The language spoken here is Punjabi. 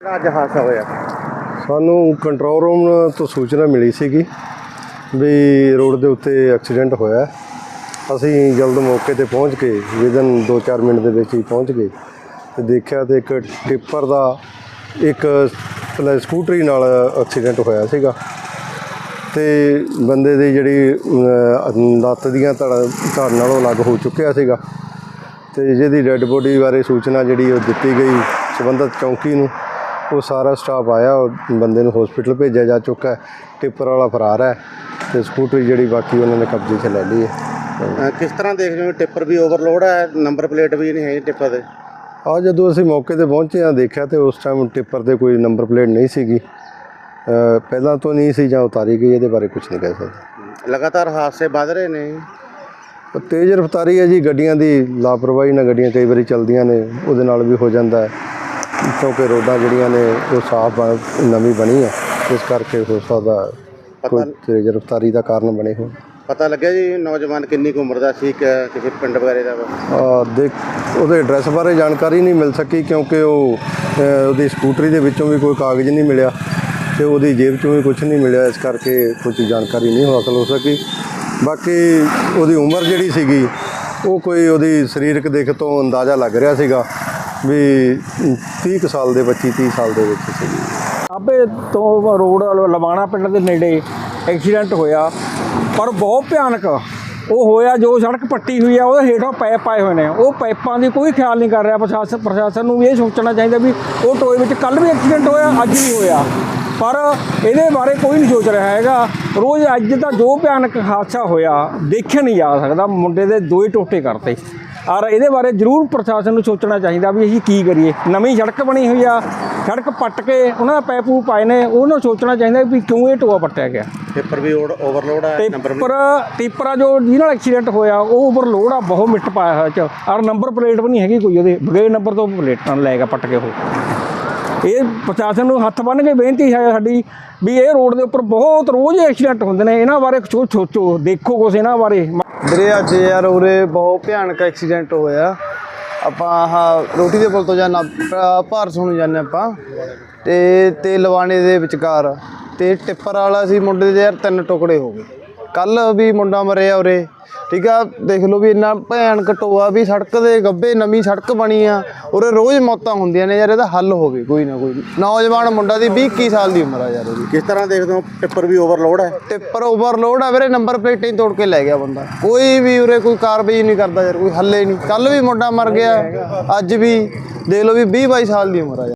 ਅੱਜ ਹਾਦਸਾ ਹੋਇਆ? ਸਾਨੂੰ ਕੰਟਰੋਲ ਰੂਮ ਤੋਂ ਸੂਚਨਾ ਮਿਲੀ ਸੀਗੀ ਵੀ ਰੋਡ ਦੇ ਉੱਤੇ ਐਕਸੀਡੈਂਟ ਹੋਇਆ ਅਸੀਂ ਜਲਦ ਮੌਕੇ ਤੇ ਪਹੁੰਚ ਕੇ ਵਿਦਨ 2-4 ਮਿੰਟ ਦੇ ਵਿੱਚ ਹੀ ਪਹੁੰਚ ਗਏ ਤੇ ਦੇਖਿਆ ਤੇ ਇੱਕ ਟਿੱਪਰ ਦਾ ਇੱਕ ਸਕੂਟਰੀ ਨਾਲ ਐਕਸੀਡੈਂਟ ਹੋਇਆ ਸੀਗਾ। ਤੇ ਬੰਦੇ ਦੀ ਜਿਹੜੀ ਅਮ, ਲੱਤ ਦੀਆਂ ਧੜ ਧੜ ਨਾਲੋਂ ਅਲੱਗ ਹੋ ਚੁੱਕਿਆ ਸੀਗਾ। ਤੇ ਜਿਹਦੀ ਡੈੱਡ ਬੋਡੀ ਬਾਰੇ ਸੂਚਨਾ ਜਿਹੜੀ ਉਹ ਦਿੱਤੀ ਗਈ ਸੰਬੰਧਿਤ ਚੌਂਕੀ ਨੂੰ। ਉਹ ਸਾਰਾ ਸਟਾਫ ਆਇਆ ਉਹ ਬੰਦੇ ਨੂੰ ਹਸਪੀਟਲ ਭੇਜਿਆ ਜਾ ਚੁੱਕਾ ਹੈ ਟਿੱਪਰ ਵਾਲਾ ਫਰਾਰ ਹੈ ਤੇ ਸਕੂਟਰੀ ਜਿਹੜੀ ਬਾਕੀ ਉਹਨਾਂ ਨੇ ਕਬਜ਼ੇ 'ਚ ਲੈ ਲਈ ਹੈ। ਅਹ ਕਿਸ ਤਰ੍ਹਾਂ ਦੇਖਦੇ ਹੋ ਟਿੱਪਰ ਵੀ ਓਵਰਲੋਡ ਹੈ ਨੰਬਰ ਪਲੇਟ ਵੀ ਨਹੀਂ ਹੈ ਟਿੱਪਰ ਦੇ? ਆ ਜਦੋਂ ਅਸੀਂ ਮੌਕੇ ਤੇ ਪਹੁੰਚੇ ਆ ਦੇਖਿਆ ਤੇ ਉਸ ਟਾਈਮ ਟਿੱਪਰ ਤੇ ਕੋਈ ਨੰਬਰ ਪਲੇਟ ਨਹੀਂ ਸੀਗੀ। ਪਹਿਲਾਂ ਤੋਂ ਨਹੀਂ ਸੀ ਜਾਂ ਉਤਾਰੀ ਗਈ ਇਹਦੇ ਬਾਰੇ ਕੁਝ ਨਹੀਂ ਕਹਿ ਸਕਦੇ। ਲਗਾਤਾਰ ਹਾਦਸੇ ਵੱਧ ਰਹੇ ਨੇ ਉਹ ਤੇਜ਼ ਰਫ਼ਤਾਰੀ ਹੈ ਜੀ ਗੱਡੀਆਂ ਦੀ ਲਾਪਰਵਾਹੀ ਨਾਲ ਗੱਡੀਆਂ ਕਈ ਵਾਰੀ ਚੱਲਦੀਆਂ ਨੇ ਉਹਦੇ ਨਾਲ ਵੀ ਹੋ ਜਾਂਦਾ ਹੈ। ਕਿਉਂਕਿ ਰੋਡਾਂ ਜਿਹੜੀਆਂ ਨੇ ਉਹ ਸਾਫ਼ ਨਵੀਂ ਬਣੀ ਹੈ ਇਸ ਕਰਕੇ ਹੋ ਸਕਦਾ ਕੋਈ ਤੇਜ਼ ਰਫ਼ਤਾਰੀ ਦਾ ਕਾਰਨ ਬਣੇ ਹੋਣ। ਪਤਾ ਲੱਗਿਆ ਜੀ ਨੌਜਵਾਨ ਕਿੰਨੀ ਕੁ ਉਮਰ ਦਾ ਸੀ ਕਿ ਕਿਸੇ ਪਿੰਡ ਵਗੈਰੇ ਦਾ? ਆ ਦੇਖ ਉਹਦੇ ਐਡਰੈਸ ਬਾਰੇ ਜਾਣਕਾਰੀ ਨਹੀਂ ਮਿਲ ਸਕੀ ਕਿਉਂਕਿ ਉਹ ਉਹਦੀ ਸਕੂਟਰੀ ਦੇ ਵਿੱਚੋਂ ਵੀ ਕੋਈ ਕਾਗਜ਼ ਨਹੀਂ ਮਿਲਿਆ ਤੇ ਉਹਦੀ ਜੇਬ ਚੋਂ ਵੀ ਕੁਝ ਨਹੀਂ ਮਿਲਿਆ। ਇਸ ਕਰਕੇ ਕੁਝ ਜਾਣਕਾਰੀ ਨਹੀਂ ਹਾਸਲ ਹੋ ਸਕੀ। ਬਾਕੀ ਉਹਦੀ ਉਮਰ ਜਿਹੜੀ ਸੀਗੀ ਉਹ ਕੋਈ ਉਹਦੀ ਸਰੀਰਕ ਦਿੱਖ ਤੋਂ ਅੰਦਾਜ਼ਾ ਲੱਗ ਰਿਹਾ ਸੀਗਾ। ਵੀ 30 ਕੁ ਸਾਲ ਦੇ 25 30 ਸਾਲ ਦੇ ਵਿੱਚ ਸੀਗੀ। ਆਪੇ ਤੋਂ ਰੋਡ ਲਵਾਣਾ ਪਿੰਡ ਦੇ ਨੇੜੇ ਐਕਸੀਡੈਂਟ ਹੋਇਆ, ਪਰ ਬਹੁਤ ਭਿਆਨਕ। ਉਹ ਹੋਇਆ ਜੋ ਸੜਕ ਪੱਟੀ ਹੋਈ ਆ, ਉਹਦੇ ਹੇਠੋਂ ਪਾਈਪ ਪਾਏ ਹੋਏ ਨੇ। ਉਹ ਪਾਈਪਾਂ ਦੀ ਕੋਈ ਖਿਆਲ ਨਹੀਂ ਕਰ ਰਿਹਾ ਪ੍ਰਸ਼ਾਸਨ ਪ੍ਰਸ਼ਾਸਨ ਨੂੰ ਵੀ ਇਹ ਸੋਚਣਾ ਚਾਹੀਦਾ ਵੀ ਉਹ ਟੋਏ ਵਿੱਚ ਕੱਲ ਵੀ ਐਕਸੀਡੈਂਟ ਹੋਇਆ, ਅੱਜ ਵੀ ਹੋਇਆ। ਪਰ ਇਹਦੇ ਬਾਰੇ ਕੋਈ ਨਹੀਂ ਸੋਚ ਰਿਹਾ ਹੈਗਾ। ਰੋਜ਼ ਅੱਜ ਦਾ ਜੋ ਭਿਆਨਕ ਹਾਦਸਾ ਹੋਇਆ, ਦੇਖਿਆ ਨਹੀਂ ਜਾ ਸਕਦਾ। ਮੁੰਡੇ ਦੇ ਦੋਏ ਟੋਟੇ ਕਰਤੇ। ਔਰ ਇਹਦੇ ਬਾਰੇ ਜ਼ਰੂਰ ਪ੍ਰਸ਼ਾਸਨ ਨੂੰ ਸੋਚਣਾ ਚਾਹੀਦਾ ਵੀ ਅਸੀਂ ਕੀ ਕਰੀਏ। ਨਵੀਂ ਸੜਕ ਬਣੀ ਹੋਈ ਆ ਸੜਕ ਪੱਟ ਕੇ ਉਹਨਾਂ ਦਾ ਪੈਪੂ ਪਾਏ ਨੇ ਉਹਨੂੰ ਸੋਚਣਾ ਚਾਹੀਦਾ ਵੀ ਕਿਉਂ ਇਹ ਟੋਆ ਪੱਟਿਆ ਗਿਆ। ਟਿੱਪਰ ਵੀ ਓਵਰਲੋਡ ਹੈ ਨੰਬਰ ਟਿੱਪਰ ਟਿੱਪਰਾ ਜੋ ਜਿਹਦੇ ਨਾਲ ਐਕਸੀਡੈਂਟ ਹੋਇਆ ਉਹ ਓਵਰਲੋਡ ਆ ਬਹੁਤ ਮਿੱਟ ਪਾਇਆ ਹੋਇਆ ਚ। ਔਰ ਨੰਬਰ ਪਲੇਟ ਵੀ ਨਹੀਂ ਹੈਗੀ ਕੋਈ ਉਹਦੇ ਬਗੈਰ ਨੰਬਰ ਤੋਂ ਪਲੇਟਾਂ ਲੈ ਗਿਆ ਪੱਟ ਕੇ ਉਹ। ਇਹ ਪ੍ਰਸ਼ਾਸਨ ਨੂੰ ਹੱਥ ਬੰਨ੍ਹ ਕੇ ਬੇਨਤੀ ਹੈ ਸਾਡੀ ਵੀ ਇਹ ਰੋਡ ਦੇ ਉੱਪਰ ਬਹੁਤ ਰੋਜ਼ ਐਕਸੀਡੈਂਟ ਹੁੰਦੇ ਨੇ, ਇਹਨਾਂ ਬਾਰੇ ਕੁਛ ਸੋਚੋ, ਦੇਖੋ ਕੁਛ ਇਹਨਾਂ ਬਾਰੇ। ਵੀਰੇ, ਅੱਜ ਯਾਰ ਉਰੇ ਬਹੁਤ ਭਿਆਨਕ ਐਕਸੀਡੈਂਟ ਹੋਇਆ। ਆਪਾਂ ਆਹ ਰੋਟੀ ਦੇ ਪੁਲ ਤੋਂ ਜਾਣਾ ਭਾਰਸੋਂ ਨੂੰ ਜਾਂਦੇ ਆਪਾਂ। ਤੇ ਤੇ ਲਵਾਣੇ ਦੇ ਵਿਚਕਾਰ ਤੇ ਟਿੱਪਰ ਵਾਲਾ ਸੀ ਮੁੰਡੇ ਦੇ ਯਾਰ ਤਿੰਨ ਟੁਕੜੇ ਹੋ ਗਏ। ਕੱਲ ਵੀ ਮੁੰਡਾ ਮਰਿਆ ਉਰੇ। ਠੀਕ ਆ? ਦੇਖ ਲਓ ਵੀ ਇੰਨਾ ਭਿਆਨਕ ਟੋਆ ਵੀ ਸੜਕ ਦੇ ਗੱਬੇ ਨਵੀਂ ਸੜਕ ਬਣੀ ਆ। ਉਰੇ ਰੋਜ਼ ਮੌਤਾਂ ਹੁੰਦੀਆਂ ਨੇ ਯਾਰ ਇਹਦਾ ਹੱਲ ਹੋਵੇ ਕੋਈ ਨਾ ਕੋਈ। ਨੌਜਵਾਨ ਮੁੰਡਾ ਦੀ 20 21 ਸਾਲ ਦੀ ਉਮਰ ਆ ਯਾਰ ਉਹਦੀ। ਕਿਸ ਤਰ੍ਹਾਂ ਦੇਖਦੇ ਹੋ? ਟਿੱਪਰ ਵੀ ਓਵਰਲੋਡ ਹੈ? ਟਿੱਪਰ ਓਵਰਲੋਡ ਆ ਵੀਰੇ ਨੰਬਰ ਪਲੇਟਾਂ ਹੀ ਤੋੜ ਕੇ ਲੈ ਗਿਆ ਬੰਦਾ। ਕੋਈ ਵੀ ਉਰੇ ਕੋਈ ਕਾਰਵਾਈ ਨਹੀਂ ਕਰਦਾ ਯਾਰ ਕੋਈ ਹੱਲੇ ਨਹੀਂ। ਕੱਲ ਵੀ ਮੁੰਡਾ ਮਰ ਗਿਆ ਅੱਜ ਵੀ। ਦੇਖ ਲਓ ਵੀ 20 22 ਸਾਲ ਦੀ ਉਮਰ ਆ